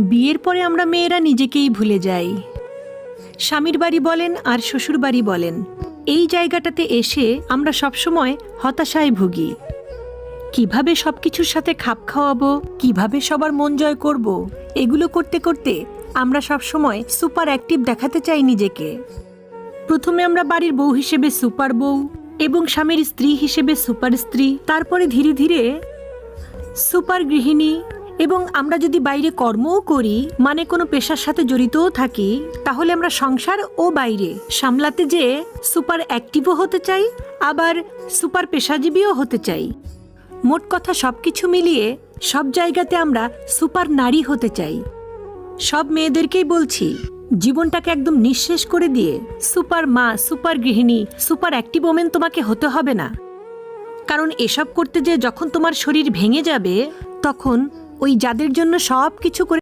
বিয়ের পরে আমরা মেয়েরা নিজেকেই ভুলে যাই। স্বামীর বাড়ি বলেন আর শ্বশুর বাড়ি বলেন। এই জায়গাটাতে এসে আমরা সবসময় হতাশায় ভুগি। কীভাবে সব কিছুর সাথে খাপ খাওয়াবো? কীভাবে সবার মন জয় করব? এগুলো করতে করতে আমরা সবসময় সুপার অ্যাক্টিভ দেখাতে চাই নিজেকে। প্রথমে আমরা বাড়ির বউ হিসেবে সুপার বউ এবং স্বামীর স্ত্রী হিসেবে সুপার স্ত্রী, তারপরে ধীরে ধীরে সুপার গৃহিণী এবং আমরা যদি বাইরে কর্মও করি মানে কোনো পেশার সাথে জড়িতও থাকি, তাহলে আমরা সংসার ও বাইরে সামলাতে যে সুপার অ্যাক্টিভও হতে চাই, আবার সুপার পেশাজীবীও হতে চাই। মোট কথা সব কিছু মিলিয়ে সব জায়গাতে আমরা সুপার নারী হতে চাই। সব মেয়েদেরকেই বলছি, জীবনটাকে একদম নিঃশেষ করে দিয়ে সুপার মা, সুপার গৃহিণী, সুপার অ্যাক্টিভ ওমেন তোমাকে হতে হবে না। কারণ এসব করতে যে যখন তোমার শরীর ভেঙে যাবে, তখন ওই যাদের জন্য সব কিছু করে